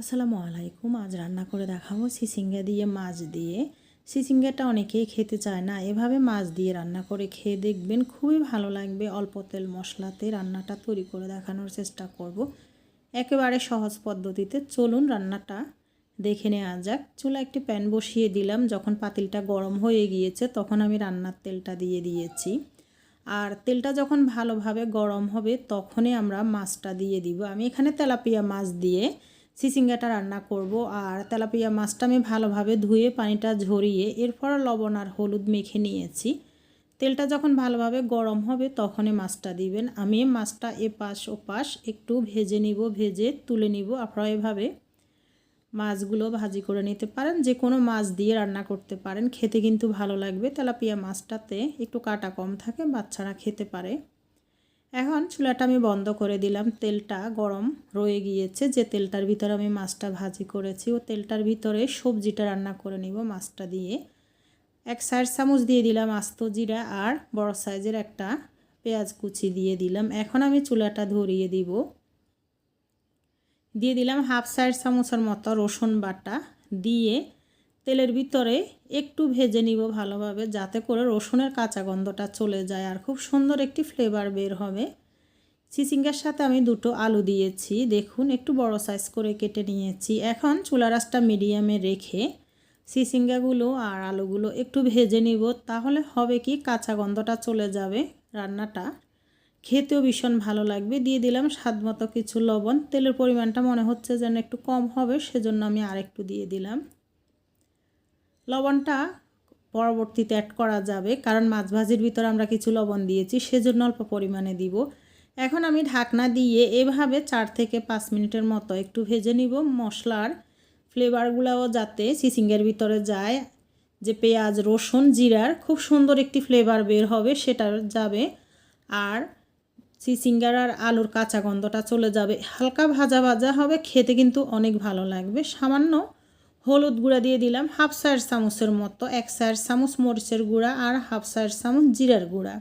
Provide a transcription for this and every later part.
আসসালামু আলাইকুম, আজ রান্না করে দেখাবো সিসিঙ্গা দিয়ে মাছ দিয়ে। সিসিঙ্গাটা অনেকেই খেতে চায় না, এভাবে মাছ দিয়ে রান্না করে খেয়ে দেখবেন খুবই ভালো লাগবে। অল্প তেল মশলাতে রান্নাটা তৈরি করে দেখানোর চেষ্টা করব। একেবারে সহজ পদ্ধতিতে চলুন রান্নাটা দেখে নেওয়া যাক। চুলা একটি প্যান বসিয়ে দিলাম, যখন পাতিলটা গরম হয়ে গিয়েছে তখন আমি রান্নার তেলটা দিয়ে দিয়েছি। আর তেলটা যখন ভালোভাবে গরম হবে তখনই আমরা মাছটা দিয়ে দিব। আমি এখানে তেলাপিয়া মাছ দিয়ে সিসিঙ্গাটা রান্না করব আর তেলাপিয়া মাছটা আমি ভালোভাবে ধুয়ে পানিটা ঝরিয়ে, এরপর লবণ আর হলুদ মেখে নিয়েছি। তেলটা যখন ভালোভাবে গরম হবে তখনই মাছটা দিবেন। আমি মাছটা এপাশ ওপাশ একটু ভেজে নিব, ভেজে তুলে নিব। আপনারা এভাবে মাছগুলো ভাজি করে নিতে পারেন। যে কোনো মাছ দিয়ে রান্না করতে পারেন। খেতে কিন্তু ভালো লাগবে। তেলাপিয়া মাছটাতে একটু কাটা কম থাকে, বাচ্চারা খেতে পারে। এখন চুলাটা আমি বন্ধ করে দিলাম। তেলটা গরম রয়ে গিয়েছে। যে তেলটার ভিতরে আমি মাছটা ভাজি করেছি, ও তেলটার ভিতরে সবজিটা রান্না করে নিব মাছটা দিয়ে। এক সাইড চামচ দিয়ে দিলাম আস্ত জিরা আর বড় সাইজের একটা পেঁয়াজ কুচি দিয়ে দিলাম। এখন আমি চুলাটা ধরিয়ে দিব। দিয়ে দিলাম হাফ সাইড চামচের মতো রসুন বাটা। দিয়ে তেলের ভিতরে একটু ভেজে নিব ভালোভাবে, যাতে করে রসুনের কাঁচা গন্ধটা চলে যায় আর খুব সুন্দর একটি ফ্লেভার বের হবে। চিচিঙ্গার সাথে আমি দুটো আলু দিয়েছি, দেখুন একটু বড় সাইজ করে কেটে নিয়েছি। এখন চুলা রাসটা মিডিয়ামে রেখে চিচিঙ্গাগুলো আর আলুগুলো একটু ভেজে নিব, তাহলে হবে কি কাঁচা গন্ধটা চলে যাবে রান্নাটা। খেতেও ভীষণ ভালো লাগবে। দিয়ে দিলাম স্বাদ মতো কিছু লবণ। তেলের পরিমাণটা মনে হচ্ছে যেন একটু কম হবে, সেজন্য আমি আরেকটু দিয়ে দিলাম। লবণটা পরবর্তীতে অ্যাড করা যাবে, কারণ মাছ ভাজির ভিতরে আমরা কিছু লবণ দিয়েছি, সেজন্য অল্প পরিমাণে দিব। এখন আমি ঢাকনা দিয়ে এভাবে চার থেকে পাঁচ মিনিটের মতো একটু ভেজে নিব মশলার ফ্লেভারগুলোও যাতে সিসিঙ্গের ভিতরে যায়। যে পেঁয়াজ, রসুন, জিরার খুব সুন্দর একটি ফ্লেভার বের হবে, সেটা যাবে। আর সিসিঙ্গার আর আলুর কাঁচা গন্ধটা চলে যাবে। হালকা ভাজা ভাজা হবে, খেতে কিন্তু অনেক ভালো লাগবে। সামান্য হলুদ গুঁড়া দিয়ে দিলাম হাফ সাইড চামচের মতো, এক সাইড চামচ মরিচের গুঁড়া আর হাফ সাইড চামচ জিরার গুঁড়া।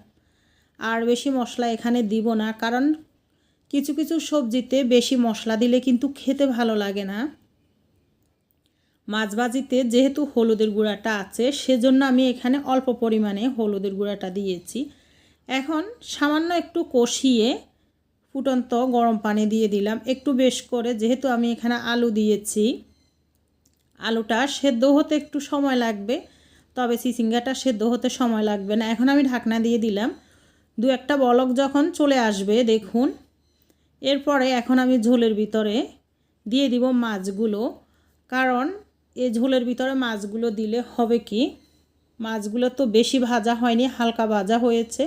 আর বেশি মশলা এখানে দিব না, কারণ কিছু কিছু সবজিতে বেশি মশলা দিলে কিন্তু খেতে ভালো লাগে না। মাছ ভাজিতে যেহেতু হলুদের গুঁড়াটা আছে, সেজন্য আমি এখানে অল্প পরিমাণে হলুদের গুঁড়াটা দিয়েছি। এখন সামান্য একটু কষিয়ে ফুটন্ত গরম পানি দিয়ে দিলাম, একটু বেশ করে, যেহেতু আমি এখানে আলু দিয়েছি। আলুটা সেদ্ধ হতে একটু সময় লাগবে, তবে চিচিঙ্গাটা সেদ্ধ হতে সময় লাগবে না। এখন আমি ঢাকনা দিয়ে দিলাম। দু একটা বলক যখন চলে আসবে, দেখুন। এরপরে এখন আমি ঝোলের ভিতরে দিয়ে দিব মাছগুলো, কারণ এই ঝোলের ভিতরে মাছগুলো দিলে হবে কি, মাছগুলো তো বেশি ভাজা হয়নি, হালকা ভাজা হয়েছে,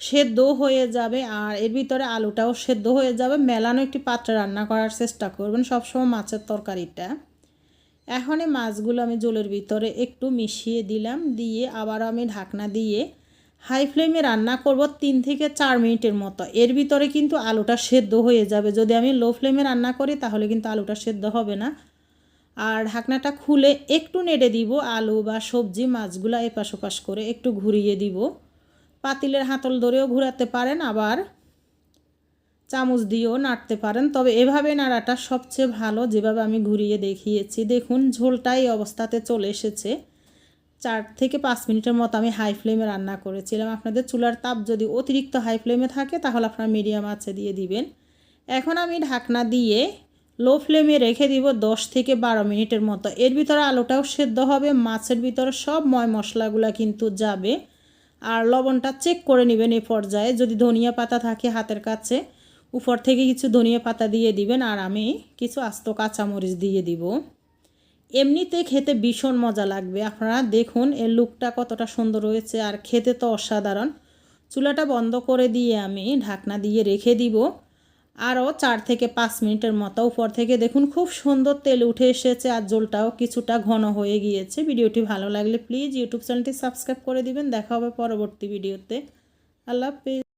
সেদ্ধ হয়ে যাবে আর এর ভিতরে আলুটাও সেদ্ধ হয়ে যাবে। মেলানো একটি পাত্রে রান্না করার চেষ্টা করবেন সবসময় মাছের তরকারিটা। এখন এই মাছগুলো আমি জলের ভিতরে একটু মিশিয়ে দিলাম, দিয়ে আবার আমি ঢাকনা দিয়ে হাই ফ্লেমে রান্না করব তিন থেকে চার মিনিটের মতো। এর ভিতরে কিন্তু আলুটা সেদ্ধ হয়ে যাবে। যদি আমি লো ফ্লেমে রান্না করি, তাহলে কিন্তু আলুটা সেদ্ধ হবে না। আর ঢাকনাটা খুলে একটু নেড়ে দিব, আলু বা সবজি মাছগুলো এপাশ ওপাশ করে একটু ঘুরিয়ে দিব। পাতিলের হাতল ধরেও ঘুরাতে পারেন, আবার চামচ দিয়েও নাড়তে পারেন। তবে এভাবে নাড়াটা সবচেয়ে ভালো, যেভাবে আমি ঘুরিয়ে দেখিয়েছি। দেখুন, ঝোলটা এই অবস্থাতে চলে এসেছে। চার থেকে পাঁচ মিনিটের মতো আমি হাই ফ্লেমে রান্না করেছিলাম। আপনাদের চুলার তাপ যদি অতিরিক্ত হাই ফ্লেমে থাকে, তাহলে আপনারা মিডিয়াম আছে দিয়ে দিবেন। এখন আমি ঢাকনা দিয়ে লো ফ্লেমে রেখে দিব দশ থেকে বারো মিনিটের মতো। এর ভিতরে আলুটাও সেদ্ধ হবে। মাছের ভিতরে সব ময় মশলাগুলো কিন্তু যাবে। আর লবণটা চেক করে নেবেন এই পর্যায়ে। যদি ধনিয়া পাতা থাকে হাতের কাছে উপর থেকে কিছু ধনিয়া পাতা দিয়ে দিবেন আর আমি কিছু আস্ত কাঁচামরিচ দিয়ে দিব। এমনিতে খেতে ভীষণ মজা লাগবে। আপনারা দেখুন, এর লুকটা কতটা সুন্দর রয়েছে আর খেতে তো অসাধারণ। চুলাটা বন্ধ করে দিয়ে আমি ঢাকনা দিয়ে রেখে দিব। আরও চার থেকে পাঁচ মিনিটের মতো উপর থেকে। দেখুন, খুব সুন্দর তেল উঠে এসেছে আর জলটাও কিছুটা ঘন হয়ে গিয়েছে। ভিডিওটি ভালো লাগলে প্লিজ ইউটিউব চ্যানেলটি সাবস্ক্রাইব করে দিবেন। দেখা হবে পরবর্তী ভিডিওতে। আল্লাহ হাফিজ।